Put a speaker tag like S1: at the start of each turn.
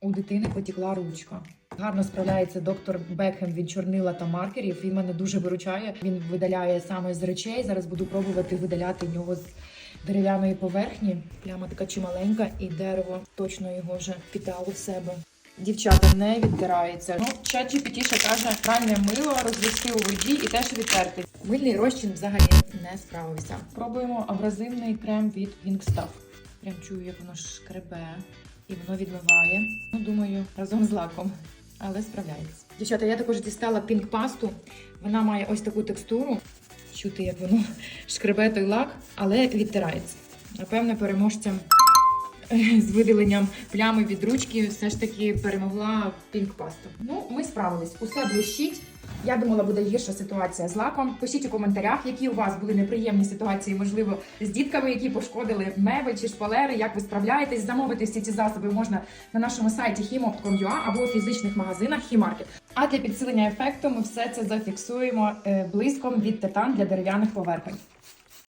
S1: У дитини потекла ручка. Гарно справляється доктор Бекхем від чорнила та маркерів. Він мене дуже виручає. Він видаляє саме з речей. Зараз буду пробувати видаляти нього з дерев'яної поверхні. Пляма така чималенька, і дерево точно його вже впітало в себе. Дівчата не відтирається. Ну, чат GPT каже, пральне мило розвести у воді і теж відтерти. Мильний розчин взагалі не справився. Пробуємо абразивний крем від Wingstop. Прям чую, як воно шкребе і воно відмиває. Ну, думаю, разом з лаком, але справляється. Дівчата, я також дістала пінк пасту. Вона має ось таку текстуру. Чути, як воно шкребе той лак, але відтирається. Напевне, переможцям з видаленням плями від ручки все ж таки перемогла пінк паста. Ну, ми справились. Усе блищить. Я думала, буде гірша ситуація з лаком. Пишіть у коментарях, які у вас були неприємні ситуації, можливо, з дітками, які пошкодили мебель чи шпалери. Як ви справляєтесь? Замовити всі ці засоби можна на нашому сайті himo.com.ua або у фізичних магазинах Хімаркет. А для підсилення ефекту ми все це зафіксуємо е, блиском від титан для дерев'яних поверхонь.